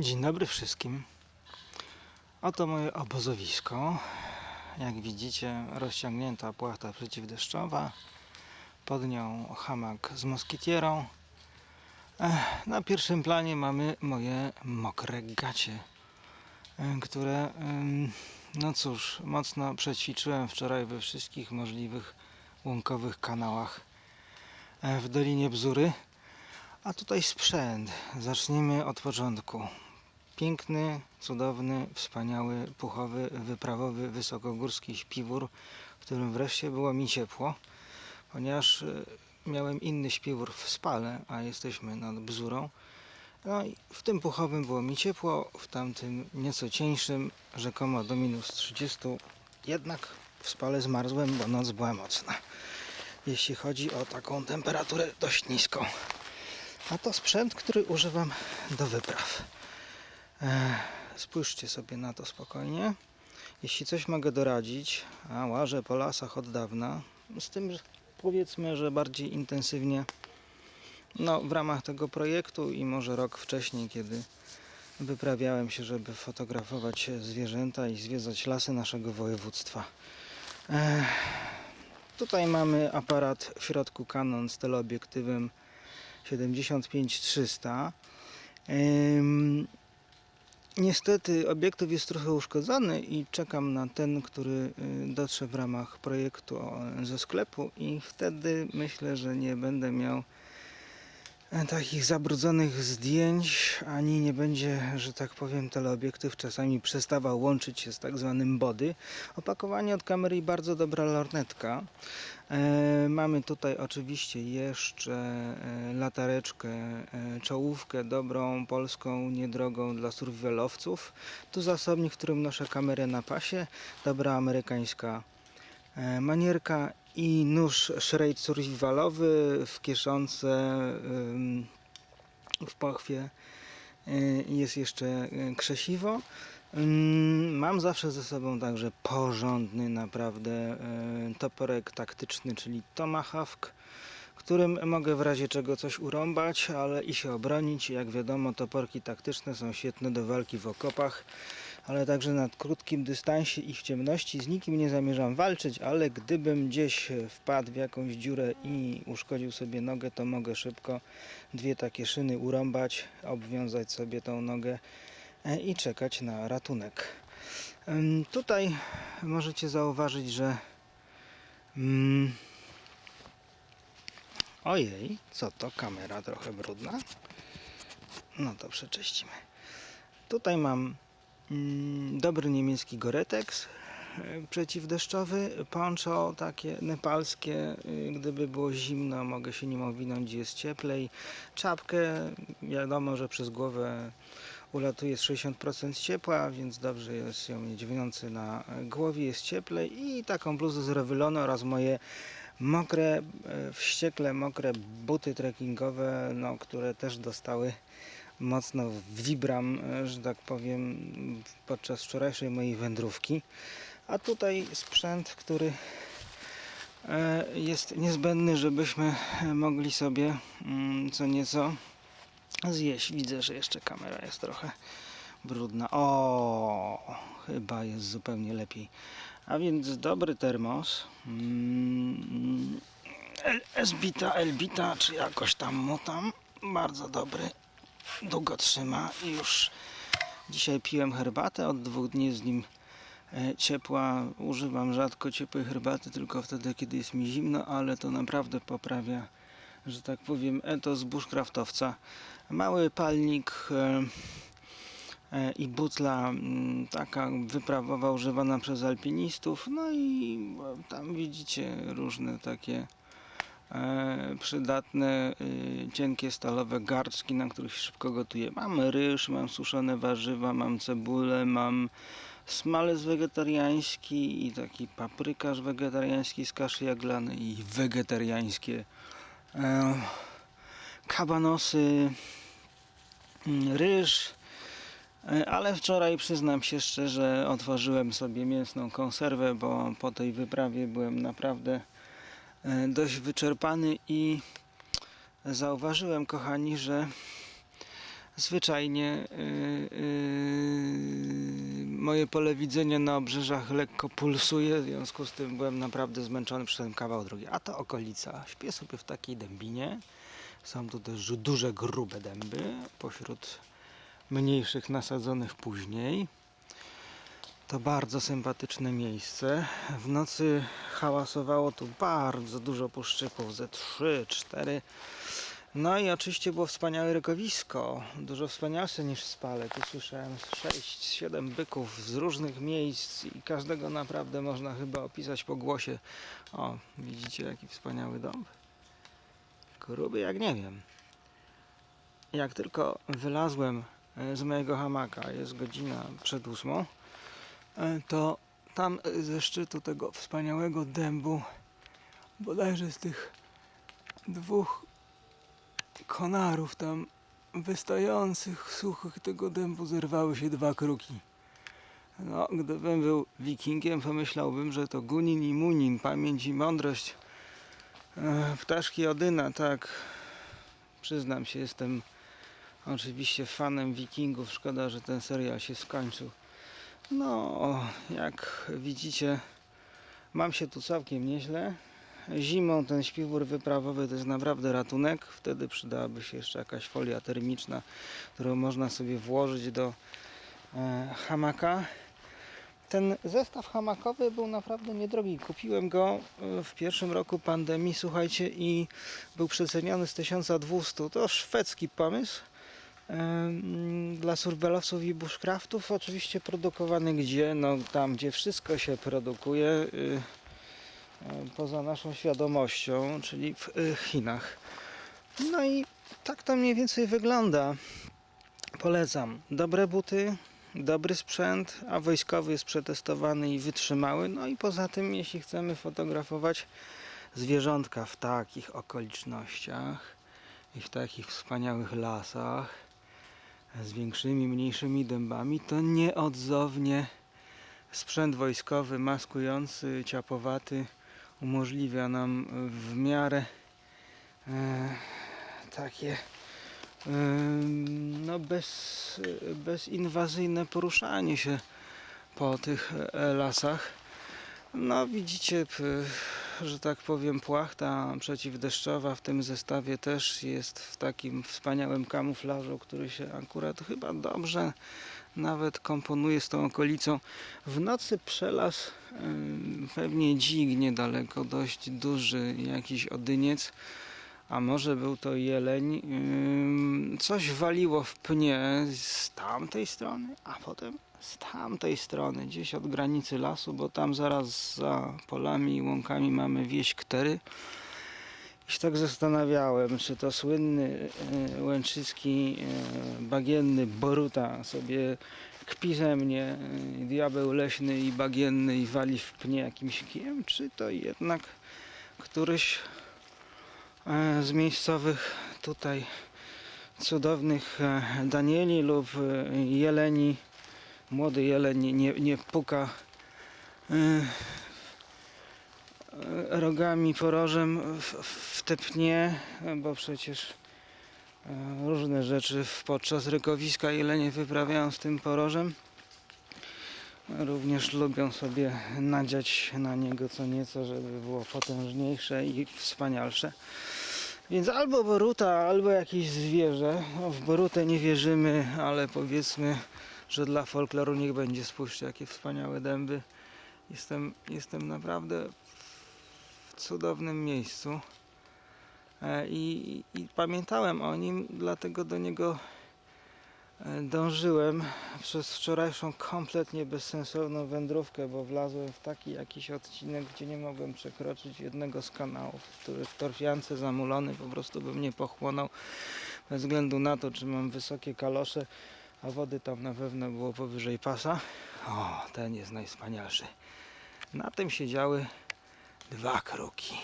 Dzień dobry wszystkim. Oto moje obozowisko. Jak widzicie, rozciągnięta płachta przeciwdeszczowa. Pod nią hamak z moskitierą. Na pierwszym planie mamy moje mokre gacie, które, no cóż, mocno przećwiczyłem wczoraj we wszystkich możliwych łąkowych kanałach e, w Dolinie Bzury. A tutaj sprzęt. Zacznijmy od początku. Piękny, cudowny, wspaniały, puchowy, wyprawowy, wysokogórski śpiwór, w którym wreszcie było mi ciepło, ponieważ e, miałem inny śpiwór w spale, a jesteśmy nad bzurą. No i w tym puchowym było mi ciepło, w tamtym nieco cieńszym, rzekomo do minus 30. Jednak w spale zmarzłem, bo noc była mocna. Jeśli chodzi o taką temperaturę dość niską. A to sprzęt, który używam do wypraw. Spójrzcie sobie na to spokojnie. Jeśli coś mogę doradzić, a łażę po lasach od dawna, z tym że powiedzmy, że bardziej intensywnie no, w ramach tego projektu i może rok wcześniej, kiedy wyprawiałem się, żeby fotografować zwierzęta i zwiedzać lasy naszego województwa. Tutaj mamy aparat w środku Canon z teleobiektywem 75-300. Ym, Niestety obiektyw jest trochę uszkodzony i czekam na ten, który y, dotrze w ramach projektu ze sklepu i wtedy myślę, że nie będę miał takich zabrudzonych zdjęć, ani nie będzie, że tak powiem, teleobiektyw czasami przestawał łączyć się z tak zwanym body. Opakowanie od kamery bardzo dobra lornetka. E, mamy tutaj oczywiście jeszcze e, latareczkę, e, czołówkę dobrą, polską, niedrogą dla survivalowców. Tu zasobnik, w którym noszę kamerę na pasie, dobra amerykańska e, manierka i nóż Schreit survivalowy w kieszonce w pochwie y, jest jeszcze y, krzesiwo. Mam zawsze ze sobą także porządny naprawdę y, toporek taktyczny, czyli tomahawk, którym mogę w razie czego coś urąbać, ale i się obronić. Jak wiadomo, toporki taktyczne są świetne do walki w okopach, ale także na krótkim dystansie i w ciemności. Z nikim nie zamierzam walczyć, ale gdybym gdzieś wpadł w jakąś dziurę i uszkodził sobie nogę, to mogę szybko dwie takie szyny urąbać, obwiązać sobie tą nogę e, i czekać na ratunek. Tutaj możecie zauważyć, że mm, ojej, co to? Kamera trochę brudna. No to przeczyścimy. Tutaj mam dobry niemiecki Goretex e, przeciwdeszczowy, poncho takie nepalskie, y, gdyby było zimno mogę się nim owinąć, jest cieplej. Czapkę, wiadomo, że przez głowę ulatuje z 60% ciepła, więc dobrze jest ją mieć w nocy na głowie, jest cieplej i taką bluzę z rewylonu oraz moje mokre, e, wściekle mokre buty trekkingowe, no, które też dostały mocno wibram, e, że tak powiem, podczas wczorajszej mojej wędrówki. A tutaj sprzęt, który e, jest niezbędny, żebyśmy mogli sobie mm, co nieco zjeść. Widzę, że jeszcze kamera jest trochę brudna. O, chyba jest zupełnie lepiej. A więc dobry termos. Mm, El- Esbita, Elbita, czy jakoś tam mu tam. Bardzo dobry. Długo trzyma i już dzisiaj piłem herbatę. Od dwóch dni z nim e, ciepła. Używam rzadko ciepłej herbaty, tylko wtedy, kiedy jest mi zimno, ale to naprawdę poprawia, że tak powiem, etos bushcraftowca. Mały palnik e, e, i butla mm, taka wyprawowa używana przez alpinistów. No i tam widzicie różne takie przydatne, y, cienkie stalowe garczki, na których się szybko gotuje. Mam ryż, mam suszone warzywa, mam cebulę, mam smalec wegetariański i taki paprykarz wegetariański z kaszy jaglanej i wegetariańskie e, kabanosy, mm, ryż. E, Ale wczoraj przyznam się szczerze, otworzyłem sobie mięsną konserwę, bo po tej wyprawie byłem naprawdę e, dość wyczerpany i zauważyłem, kochani, że zwyczajnie yy, yy, moje pole widzenia na obrzeżach lekko pulsuje, w związku z tym byłem naprawdę zmęczony, przyszedłem kawał drogi. A to okolica. Śpię sobie w takiej dębinie. Są tu też duże, grube dęby pośród mniejszych nasadzonych później. To bardzo sympatyczne miejsce. W nocy hałasowało tu bardzo dużo puszczyków, ze 3, 4. No i oczywiście było wspaniałe rykowisko, dużo wspanialsze niż Spale. Tu słyszałem 6-7 byków z różnych miejsc i każdego naprawdę można chyba opisać po głosie. O, widzicie jaki wspaniały dom? Gruby jak nie wiem. Jak tylko wylazłem e, z mojego hamaka, jest godzina przed ósmą, to tam e, ze szczytu tego wspaniałego dębu, bodajże z tych dwóch konarów tam wystających, suchych tego dębu zerwały się dwa kruki. No, gdybym był wikingiem, pomyślałbym, że to Gunin i Munin, pamięć i mądrość e, ptaszki Odyna, tak. Przyznam się, jestem oczywiście fanem wikingów. Szkoda, że ten serial się skończył. No, jak widzicie, mam się tu całkiem nieźle. Zimą ten śpiwór wyprawowy to jest naprawdę ratunek. Wtedy przydałaby się jeszcze jakaś folia termiczna, którą można sobie włożyć do e, hamaka. Ten zestaw hamakowy był naprawdę niedrogi. Kupiłem go e, w pierwszym roku pandemii, słuchajcie, i był przeceniony z 1200. To szwedzki pomysł dla survivalowców i bushcraftów. Oczywiście produkowany gdzie? No tam, gdzie wszystko się produkuje. y, poza naszą świadomością, czyli w y, Chinach. No i tak to mniej więcej wygląda. Polecam. Dobre buty, dobry sprzęt, a wojskowy jest przetestowany i wytrzymały. No i poza tym, jeśli chcemy fotografować zwierzątka w takich okolicznościach i w takich wspaniałych lasach z większymi, mniejszymi dębami, to nieodzownie sprzęt wojskowy maskujący, ciapowaty umożliwia nam w miarę e, takie e, no bez, bezinwazyjne poruszanie się po tych e, lasach. No widzicie, że tak powiem, płachta przeciwdeszczowa w tym zestawie też jest w takim wspaniałym kamuflażu, który się akurat chyba dobrze nawet komponuje z tą okolicą. W nocy przelas pewnie dzik niedaleko, dość duży, jakiś odyniec, a może był to jeleń. Coś waliło w pnie z tamtej strony, a potem z tamtej strony, gdzieś od granicy lasu, bo tam zaraz za polami i łąkami mamy wieś Ktery. I się tak zastanawiałem, czy to słynny e, łęczycki e, bagienny Boruta sobie kpi ze mnie, e, diabeł leśny i bagienny i wali w pnie jakimś kijem, czy to jednak któryś z miejscowych tutaj cudownych Danieli lub jeleni, młody jeleń nie, nie puka e, rogami porożem w, w te pnie, bo przecież e, różne rzeczy podczas rykowiska jelenie wyprawiają z tym porożem. Również lubią sobie nadziać na niego co nieco, żeby było potężniejsze i wspanialsze. Więc albo Boruta, albo jakieś zwierzę. W Borutę nie wierzymy, ale powiedzmy, że dla folkloru niech będzie. Spójrzcie, jakie wspaniałe dęby. Jestem, jestem naprawdę w cudownym miejscu. E, I, i, pamiętałem o nim, dlatego do niego e, dążyłem przez wczorajszą kompletnie bezsensowną wędrówkę, bo wlazłem w taki jakiś odcinek, gdzie nie mogłem przekroczyć jednego z kanałów, który w torfiance zamulony po prostu bym nie pochłonął bez względu na to, czy mam wysokie kalosze, a wody tam na pewno było powyżej pasa. O, ten jest najwspanialszy. Na tym siedziały dwa kruki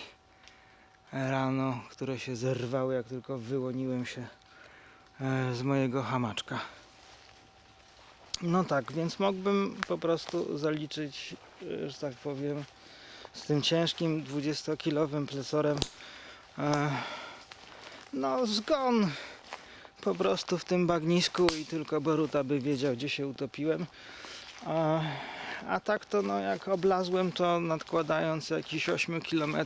rano, które się zerwały, jak tylko wyłoniłem się e, z mojego hamaczka. No tak, więc mógłbym po prostu zaliczyć, e, że tak powiem, z tym ciężkim 20-kilowym plecorem e, no zgon po prostu w tym bagnisku i tylko Boruta by wiedział, gdzie się utopiłem. A, a tak to no jak oblazłem to nadkładając jakiś 8 km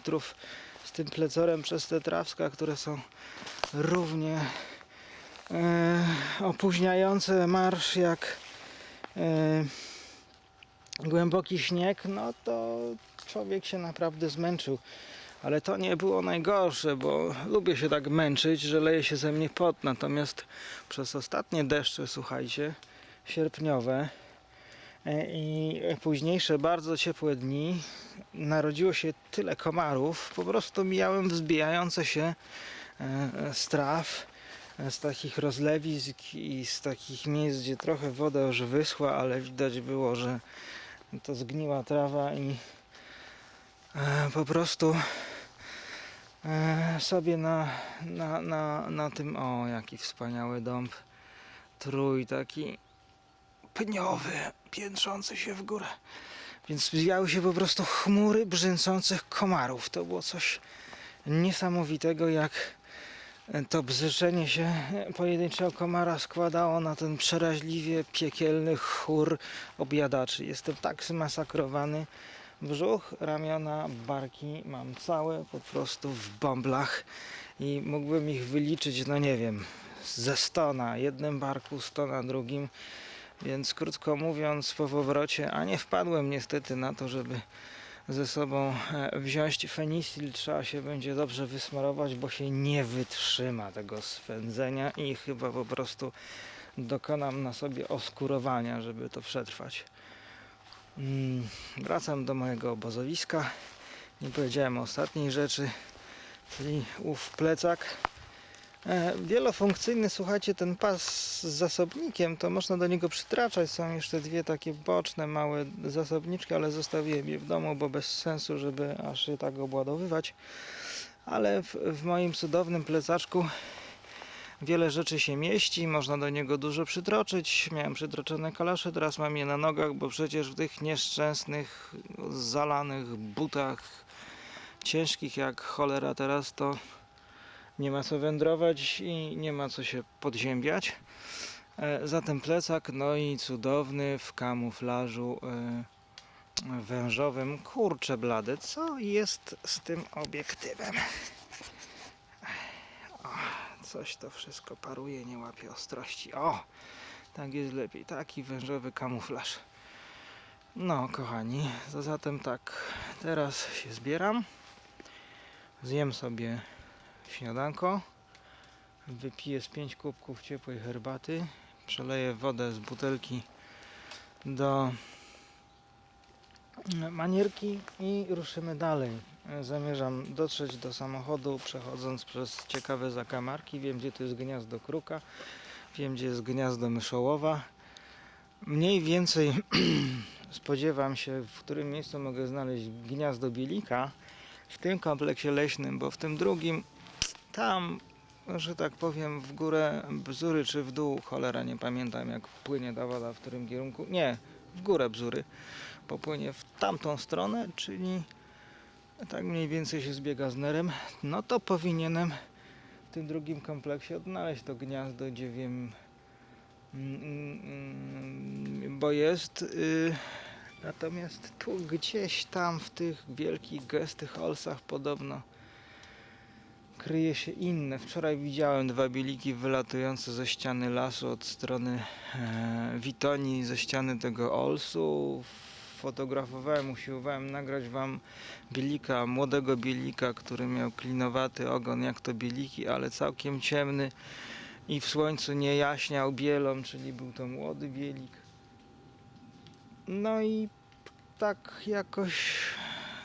z tym plecorem przez te trawska, które są równie e, opóźniające marsz jak e, głęboki śnieg, no to człowiek się naprawdę zmęczył. Ale to nie było najgorsze, bo lubię się tak męczyć, że leje się ze mnie pot. Natomiast przez ostatnie deszcze, słuchajcie, sierpniowe e, i późniejsze bardzo ciepłe dni narodziło się tyle komarów. Po prostu mijałem wzbijające się e, z traw, e, z takich rozlewisk i z takich miejsc, gdzie trochę woda już wyschła, ale widać było, że to zgniła trawa i e, po prostu e, sobie na, na, na, na tym, o jaki wspaniały dąb, trój taki pniowy, piętrzący się w górę. Więc zwijały się po prostu chmury brzęczących komarów. To było coś niesamowitego, jak to bzyczenie się pojedynczego komara składało na ten przeraźliwie piekielny chór objadaczy. Jestem tak zmasakrowany. Brzuch, ramiona, barki mam całe po prostu w bąblach i mógłbym ich wyliczyć, no nie wiem, ze 100 na jednym barku, 100 na drugim. Więc krótko mówiąc, po powrocie, a nie wpadłem niestety na to, żeby ze sobą e, wziąć fenisil, trzeba się będzie dobrze wysmarować, bo się nie wytrzyma tego swędzenia i chyba po prostu dokonam na sobie oskurowania, żeby to przetrwać. Mm, Wracam do mojego obozowiska. Nie powiedziałem ostatniej rzeczy, czyli ów plecak. E, Wielofunkcyjny, słuchajcie, ten pas z zasobnikiem, to można do niego przytraczać. Są jeszcze dwie takie boczne, małe zasobniczki, ale zostawiłem je w domu, bo bez sensu, żeby aż je tak obładowywać. Ale w, w moim cudownym plecaczku wiele rzeczy się mieści, można do niego dużo przytroczyć. Miałem przytroczone kalasze, teraz mam je na nogach, bo przecież w tych nieszczęsnych, zalanych butach, ciężkich jak cholera teraz, to nie ma co wędrować i nie ma co się podziębiać. E, Zatem plecak, no i cudowny w kamuflażu e, wężowym. Kurcze blady, co jest z tym obiektywem? Coś to wszystko paruje, nie łapie ostrości. O, tak jest lepiej. Taki wężowy kamuflaż. No, kochani, to zatem tak, teraz się zbieram. Zjem sobie śniadanko. Wypiję z 5 kubków ciepłej herbaty. Przeleję wodę z butelki do manierki i ruszymy dalej. Zamierzam dotrzeć do samochodu, przechodząc przez ciekawe zakamarki. Wiem, gdzie to jest gniazdo kruka, wiem, gdzie jest gniazdo myszołowa. Mniej więcej spodziewam się, w którym miejscu mogę znaleźć gniazdo bielika w tym kompleksie leśnym, bo w tym drugim tam, że tak powiem, w górę bzury czy w dół, cholera nie pamiętam jak płynie ta woda, w którym kierunku. Nie, w górę bzury. Popłynie w tamtą stronę, czyli tak mniej więcej się zbiega z nerem. No to powinienem w tym drugim kompleksie odnaleźć to gniazdo, gdzie wiem, mm, bo jest. y, Natomiast tu gdzieś tam w tych wielkich gęstych olsach podobno kryje się inne. Wczoraj widziałem dwa bieliki wylatujące ze ściany lasu od strony e, Witoni, ze ściany tego olsu. Fotografowałem, usiłowałem nagrać wam bielika, młodego bielika, który miał klinowaty ogon jak to bieliki, ale całkiem ciemny i w słońcu nie jaśniał bielą, czyli był to młody bielik. No i tak jakoś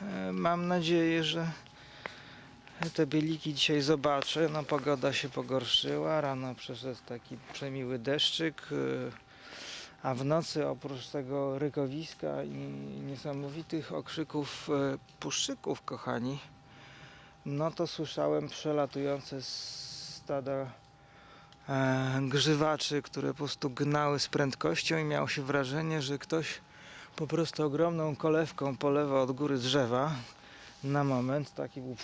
e, mam nadzieję, że te bieliki dzisiaj zobaczę. No pogoda się pogorszyła, rano przeszedł taki przemiły deszczyk, y, a w nocy oprócz tego rykowiska i niesamowitych okrzyków y, puszczyków, kochani, no to słyszałem przelatujące stada e, grzywaczy, które po prostu gnały z prędkością i miało się wrażenie, że ktoś po prostu ogromną kolewką polewa od góry drzewa na moment, taki był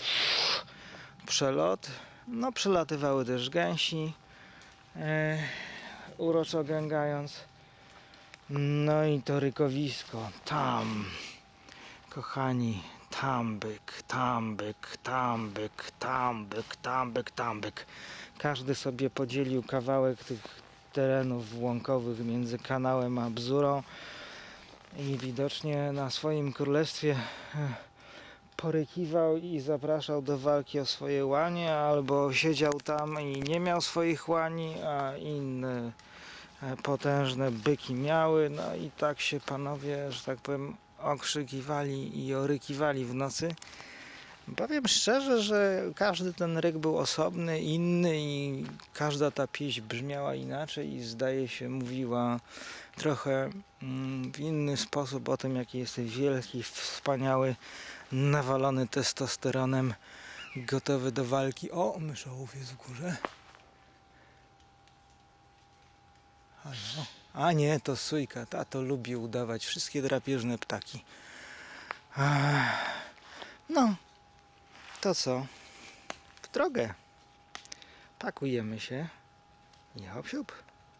przelot. No, przelatywały też gęsi. e, uroczo gęgając. No i to rykowisko, tam, kochani, tam byk, tam byk, tam byk, tam byk, tam byk, tam byk. Każdy sobie podzielił kawałek tych terenów łąkowych między kanałem a bzurą. I widocznie na swoim królestwie e, porykiwał i zapraszał do walki o swoje łanie, albo siedział tam i nie miał swoich łani, a inne e, potężne byki miały. No i tak się panowie, że tak powiem, okrzykiwali i orykiwali w nocy. Powiem szczerze, że każdy ten ryk był osobny, inny i każda ta pieśń brzmiała inaczej i zdaje się mówiła trochę mm, w inny sposób o tym, jaki jesteś wielki, wspaniały, nawalony testosteronem, gotowy do walki. O, myszołów jest w górze. A nie, to sójka, ta to lubi udawać wszystkie drapieżne ptaki. No, to co? W drogę. Pakujemy się i hop.